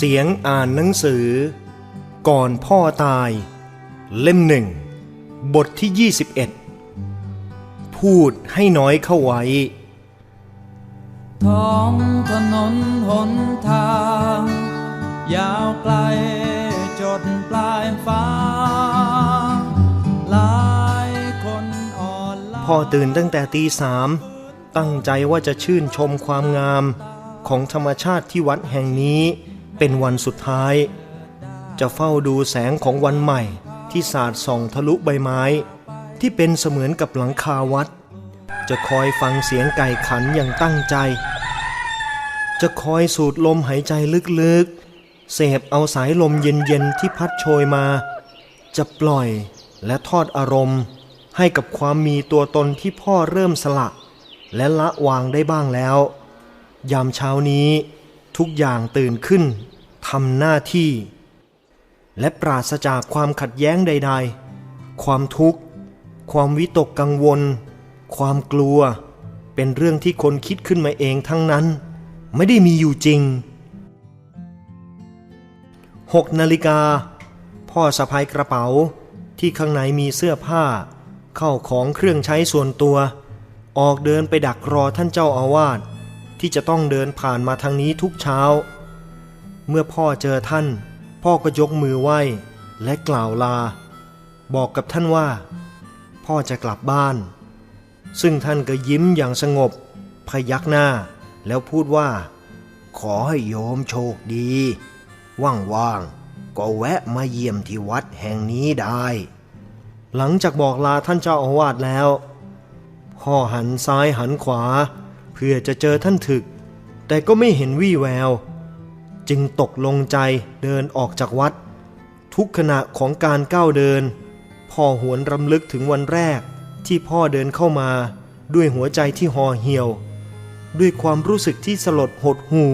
เสียงอ่านหนังสือ ก่อนพ่อตาย เล่มหนึ่ง บทที่ 21 พูดให้น้อยเข้าไว้ ท้องถนนหนทาง ยาวไกลจดปลายฟ้าหลายคนอ่อนล้าพ่อตื่นตั้งแต่ตีสามตั้งใจว่าจะชื่นชมความงามของธรรมชาติที่วัดแห่งนี้ เป็นวันสุดท้าย จะเฝ้าดูแสงของวันใหม่ที่สาดส่องทะลุใบไม้ ที่เป็นเสมือนกับหลังคาวัด จะคอยฟังเสียงไก่ขันอย่างตั้งใจ จะคอยสูดลมหายใจลึกๆ เสพเอาสายลมเย็นๆที่พัดโชยมา จะปล่อยและทอดอารมณ์ ให้กับความมีตัวตนที่พ่อเริ่มสละ และละวางได้บ้างแล้ว ยามเช้านี้ ทุกอย่างตื่นขึ้นทำหน้าที่ และปราศจากความขัดแย้งใด ๆ ความทุกข์ ความวิตกกังวล ความกลัว เป็นเรื่องที่คนคิดขึ้นมาเองทั้งนั้น ไม่ได้มีอยู่จริง6นาฬิกา พ่อสะพายกระเป๋าที่ข้างในมีเสื้อผ้า เข้าของเครื่องใช้ส่วนตัว ออกเดินไปดักรอท่านเจ้าอาวาส ที่จะต้องเดินผ่านมาทางนี้ทุกเช้า เมื่อพ่อเจอท่าน พ่อก็ยกมือไหว้และกล่าวลา บอกกับท่านว่า พ่อจะกลับบ้าน ซึ่งท่านก็ยิ้มอย่างสงบ พยักหน้า แล้วพูดว่า ขอให้โยมโชคดี ว่างๆก็แวะมาเยี่ยมที่วัดแห่งนี้ได้ หลังจากบอกลาท่านเจ้าอาวาสแล้ว พ่อหันซ้ายหันขวา พื่อจะเจอท่านถึก แต่ก็ไม่เห็นวี่แวว จึงตกลงใจเดินออกจากวัด ทุกขณะของการก้าวเดิน พ่อหวนรำลึกถึงวันแรกที่พ่อเดินเข้ามาด้วยหัวใจที่ห่อเหี่ยว ด้วยความรู้สึกที่สลดหดหู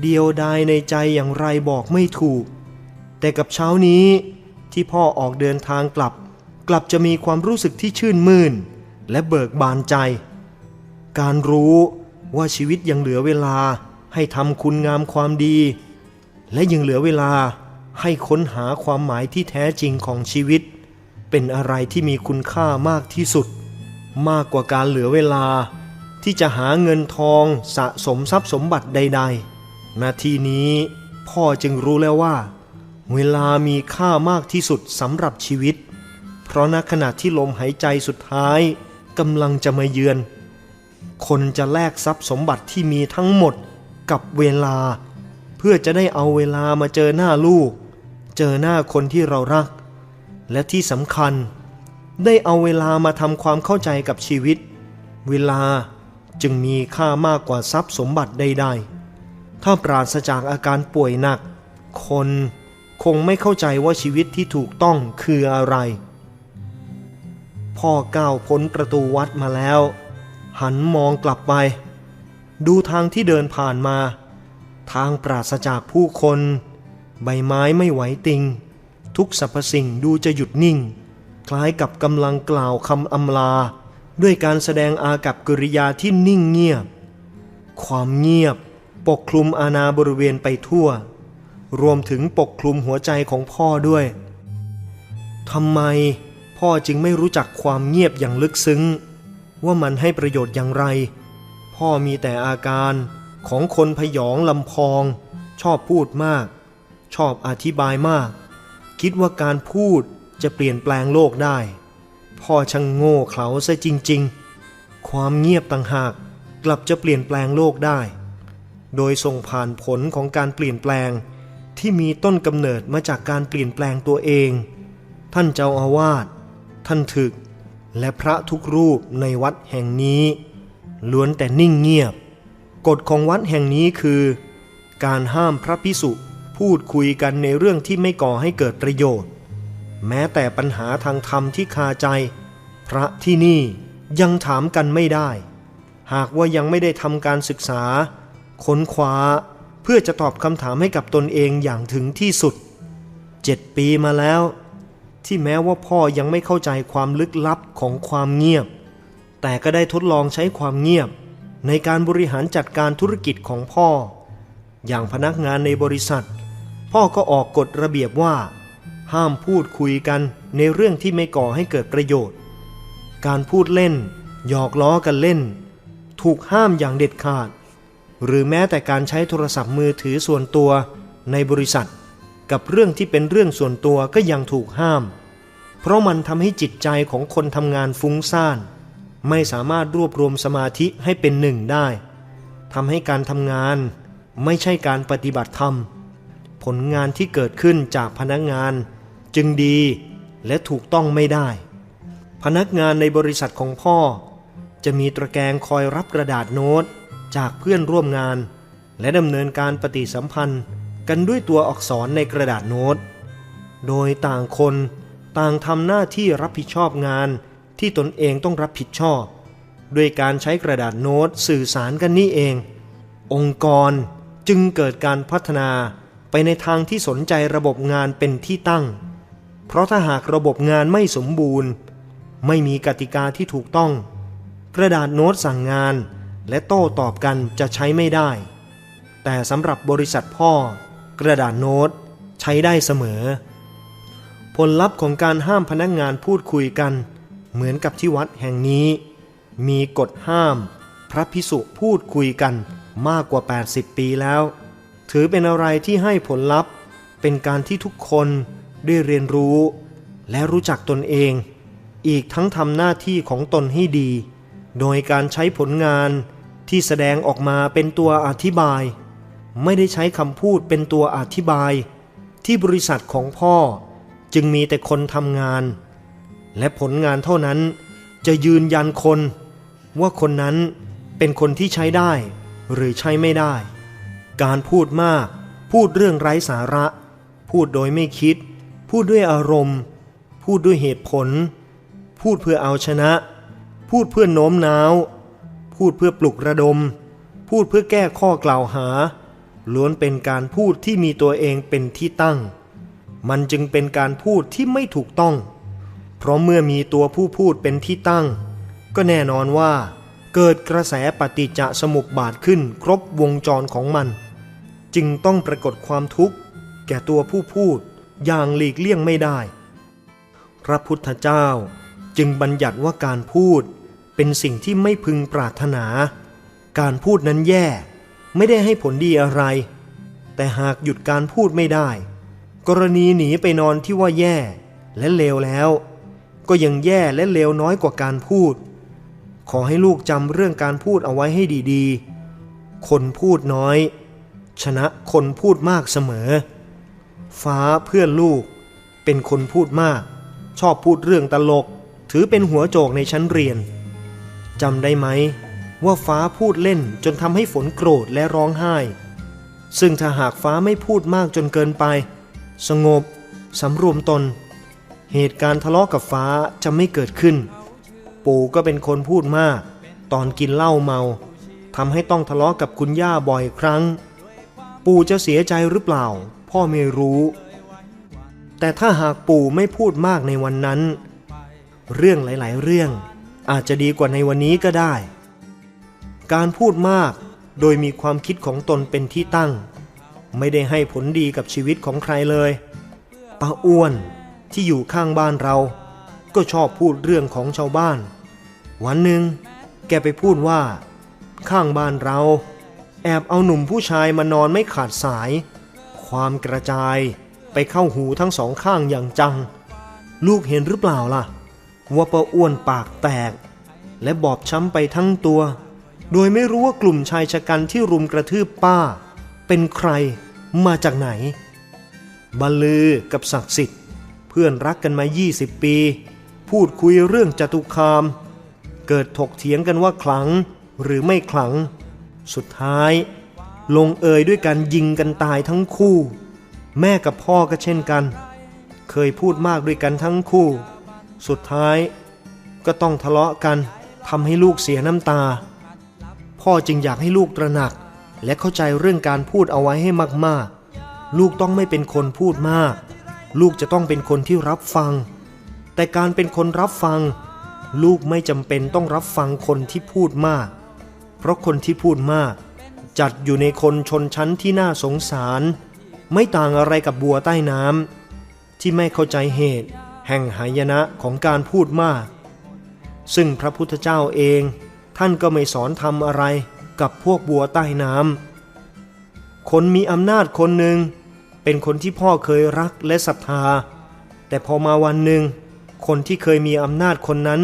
เดียวดายในใจอย่างไรบอกไม่ถูก แต่กับเช้านี้ที่พ่อออกเดินทางกลับ กลับจะมีความรู้สึกที่ชื่นมื่น และเบิกบานใจ การรู้ว่าชีวิตยังเหลือเวลาให้ทำคุณงามความดี และยังเหลือเวลาให้ค้นหาความหมายที่แท้จริงของชีวิต เป็นอะไรที่มีคุณค่ามากที่สุด มากกว่าการเหลือเวลา ที่จะหาเงินทองสะสมทรัพย์สมบัติใด ๆ นาทีนี้พ่อจึงรู้แล้วว่า เวลามีค่ามากที่สุดสำหรับชีวิต เพราะณขณะที่ลมหายใจสุดท้ายกำลังจะมาเยือน คนจะแลกทรัพย์สมบัติที่มีทั้งหมดกับเวลา เพื่อจะได้เอาเวลามาเจอหน้าลูก เจอหน้าคนที่เรารัก และที่สำคัญ ได้เอาเวลามาทำความเข้าใจกับชีวิต เวลาจึงมีค่ามากกว่าทรัพย์สมบัติใดๆ ถ้าปราศจากอาการป่วยหนัก คนคงไม่เข้าใจว่าชีวิตที่ถูกต้องคืออะไร พ่อก้าวพ้นประตูวัดมาแล้ว หันมองกลับไป ดูทางที่เดินผ่านมา ทางปราศจากผู้คน ใบไม้ไม่ไหวติง ทุกสรรพสิ่งดูจะหยุดนิ่ง คล้ายกับกำลังกล่าวคำอำลา ด้วยการแสดงอากับกิริยาที่นิ่งเงียบ ความเงียบปกคลุมอาณาบริเวณไปทั่ว รวมถึงปกคลุมหัวใจของพ่อด้วยทำไมพ่อจึงไม่รู้จักความเงียบอย่างลึกซึ้ง ว่ามันให้ประโยชน์อย่างไร พ่อมีแต่อาการของคนพยองลำพอง ชอบพูดมาก ชอบอธิบายมาก คิดว่าการพูดจะเปลี่ยนแปลงโลกได้ พ่อช่างโง่เขลาซะจริง ๆ ความเงียบต่างหากกลับจะเปลี่ยนแปลงโลกได้ โดยส่งผ่านผลของการเปลี่ยนแปลงที่มีต้นกำเนิดมาจากการเปลี่ยนแปลงตัวเอง ท่านเจ้าอาวาส ท่านถึก และพระทุกรูปในวัดแห่งนี้ ล้วนแต่นิ่งเงียบ กฎของวัดแห่งนี้คือ การห้ามพระพิสุพูดคุยกันในเรื่องที่ไม่ก่อให้เกิดประโยชน์ แม้แต่ปัญหาทางธรรมที่คาใจ พระที่นี่ยังถามกันไม่ได้ หากว่ายังไม่ได้ทำการศึกษา ค้นคว้าเพื่อจะตอบคำถามให้กับตนเองอย่างถึงที่สุดเจ็ดปีมาแล้ว ที่แม้ว่าพ่อยังไม่เข้าใจความลึกลับของความเงียบ แต่ก็ได้ทดลองใช้ความเงียบ ในการบริหารจัดการธุรกิจของพ่อ อย่างพนักงานในบริษัท พ่อก็ออกกฎระเบียบว่า ห้ามพูดคุยกันในเรื่องที่ไม่ก่อให้เกิดประโยชน์ การพูดเล่น หยอกล้อกันเล่น ถูกห้ามอย่างเด็ดขาด หรือแม้แต่การใช้โทรศัพท์มือถือส่วนตัวในบริษัท กับเรื่องที่เป็นเรื่องส่วนตัวก็ยังถูกห้าม เพราะมันทำให้จิตใจของคนทำงานฟุ้งซ่าน ไม่สามารถรวบรวมสมาธิให้เป็นหนึ่งได้ทำให้การทำงานไม่ใช่การปฏิบัติธรรม ผลงานที่เกิดขึ้นจากพนักงาน จึงดีและถูกต้องไม่ได้ พนักงานในบริษัทของพ่อ จะมีตระแกรงคอยรับกระดาษโน้ตจากเพื่อนร่วมงาน และดำเนินการปฏิสัมพันธ์ กันด้วยตัวอักษรในกระดาษโน้ต โดยต่างคนต่างทำหน้าที่รับผิดชอบงานที่ตนเองต้องรับผิดชอบ ด้วยการใช้กระดาษโน้ตสื่อสารกันนี่เอง องค์กรจึงเกิดการพัฒนาไปในทางที่สนใจระบบงานเป็นที่ตั้ง เพราะถ้าหากระบบงานไม่สมบูรณ์ ไม่มีกติกาที่ถูกต้อง กระดาษโน้ตสั่งงานและโต้ตอบกันจะใช้ไม่ได้ แต่สำหรับบริษัทพ่อ กระดาษโน้ต ใช้ได้เสมอ ผลลัพธ์ของการห้ามพนักงานพูดคุยกัน เหมือนกับที่วัดแห่งนี้ มีกฎห้าม พระพิสุพูดคุยกันมากกว่า 80 ปีแล้ว ถือเป็นอะไรที่ให้ผลลัพธ์ เป็นการที่ทุกคนได้เรียนรู้ และรู้จักตนเอง อีกทั้งทำหน้าที่ของตนให้ดี โดยการใช้ผลงานที่แสดงออกมาเป็นตัวอธิบาย ไม่ได้ใช้คำพูดเป็นตัวอธิบาย ที่บริษัทของพ่อจึงมีแต่คนทำงาน และผลงานเท่านั้นจะยืนยันคน ว่าคนนั้นเป็นคนที่ใช้ได้ หรือใช้ไม่ได้ การพูดมากพูดเรื่องไร้สาระ พูดโดยไม่คิด พูดด้วยอารมณ์ พูดด้วยเหตุผล พูดเพื่อเอาชนะ พูดเพื่อโน้มน้าว พูดเพื่อปลุกระดม พูดเพื่อแก้ข้อกล่าวหา ล้วนเป็นการพูดที่มีตัวเองเป็นที่ตั้ง มันจึงเป็นการพูดที่ไม่ถูกต้อง เพราะเมื่อมีตัวผู้พูดเป็นที่ตั้ง ก็แน่นอนว่า เกิดกระแสปฏิจจสมุปบาทขึ้นครบวงจรของมัน จึงต้องปรากฏความทุกข์ แก่ตัวผู้พูดอย่างหลีกเลี่ยงไม่ได้ พระพุทธเจ้าจึงบัญญัติว่าการพูดเป็นสิ่งที่ไม่พึงปรารถนา การพูดนั้นแย่ ไม่ได้ให้ผลดีอะไร แต่หากหยุดการพูดไม่ได้ กรณีหนีไปนอนที่ว่าแย่และเลวแล้ว ก็ยังแย่และเลวน้อยกว่าการพูด ขอให้ลูกจำเรื่องการพูดเอาไว้ให้ดีๆ คนพูดน้อย ชนะคนพูดมากเสมอ ฟ้าเพื่อนลูก เป็นคนพูดมาก ชอบพูดเรื่องตลก ถือเป็นหัวโจกในชั้นเรียนจำได้ไหม ว่าฟ้าพูดเล่นจนทำให้ฝนโกรธและร้องไห้ ซึ่งถ้าหากฟ้าไม่พูดมากจนเกินไป สงบสำรวมตน เหตุการณ์ทะเลาะกับฟ้าจะไม่เกิดขึ้น ปู่ก็เป็นคนพูดมาก ตอนกินเหล้าเมาทำให้ต้องทะเลาะกับคุณย่าบ่อยครั้ง ปู่จะเสียใจหรือเปล่า พ่อไม่รู้ แต่ถ้าหากปู่ไม่พูดมากในวันนั้น เรื่องหลาย ๆ เรื่องอาจจะดีกว่าในวันนี้ก็ได้ การพูดมากโดยมีความคิดของตนเป็นที่ตั้ง ไม่ได้ให้ผลดีกับชีวิตของใครเลยป้าอ้วนที่อยู่ข้างบ้านเรา ก็ชอบพูดเรื่องของชาวบ้าน วันหนึ่งแกไปพูดว่า ข้างบ้านเรา แอบเอาหนุ่มผู้ชายมานอนไม่ขาดสาย ความกระจายไปเข้าหูทั้งสองข้างอย่างจัง ลูกเห็นหรือเปล่าล่ะ ว่าป้าอ้วนปากแตก และบอบช้ำไปทั้งตัว โดยไม่รู้ว่ากลุ่มชายชะกันที่รุมกระทืบป้า เป็นใครมาจากไหนบรรลือกับศักดิ์สิทธิ์ เพื่อนรักกันมา 20 ปี พูดคุยเรื่องจตุคาม เกิดถกเถียงกันว่าขลังหรือไม่ขลัง สุดท้าย ลงเอยด้วยการยิงกันตายทั้งคู่ แม่กับพ่อก็เช่นกัน เคยพูดมากด้วยกันทั้งคู่ สุดท้ายก็ต้องทะเลาะกันทำให้ลูกเสียน้ำตา พ่อจึงอยากให้ลูกตระหนัก และเข้าใจเรื่องการพูดเอาไว้ให้มากๆ ลูกต้องไม่เป็นคนพูดมาก ลูกจะต้องเป็นคนที่รับฟัง แต่การเป็นคนรับฟัง ลูกไม่จำเป็นต้องรับฟังคนที่พูดมาก เพราะคนที่พูดมากจจัดอยู่ในคนชนชั้นที่น่าสงสาร ไม่ต่างอะไรกับบัวใต้น้ำที่ไม่เข้าใจเหตุ แห่งหายนะของการพูดมาก ซึ่งพระพุทธเจ้าเอง ท่านก็ไม่สอนทำอะไรกับพวกบัวใต้น้ำคนมีอำนาจคนหนึ่ง เป็นคนที่พ่อเคยรักและศรัทธา แต่พอมาวันหนึ่ง คนที่เคยมีอำนาจคนนั้น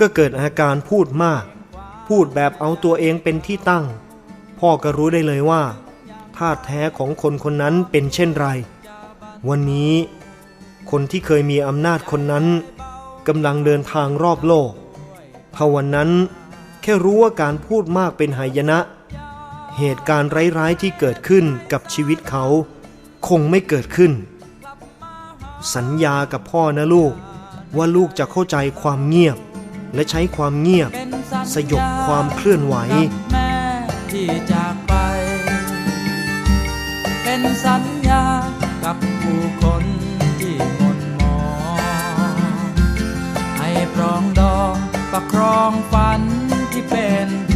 ก็เกิดอาการพูดมาก พูดแบบเอาตัวเองเป็นที่ตั้ง พ่อก็รู้ได้เลยว่าท่าตุแท้ของคนคนนั้นเป็นเช่นไร วันนี้คนที่เคยมีอำนาจคนนั้นกำลังเดินทางรอบโลกถ้าวันนั้น แค่รู้ว่าการพูดมากเป็นหายนะ เหตุการณ์ร้ายๆที่เกิดขึ้นกับชีวิตเขา คงไม่เกิดขึ้น สัญญากับพ่อนะลูก ว่าลูกจะเข้าใจความเงียบ และใช้ความเงียบ สยบความเคลื่อนไหวแม่ที่จากไป เป็นสัญญากับผู้คนที่หมนหมองให้ปรองดองประครองฝัน ที่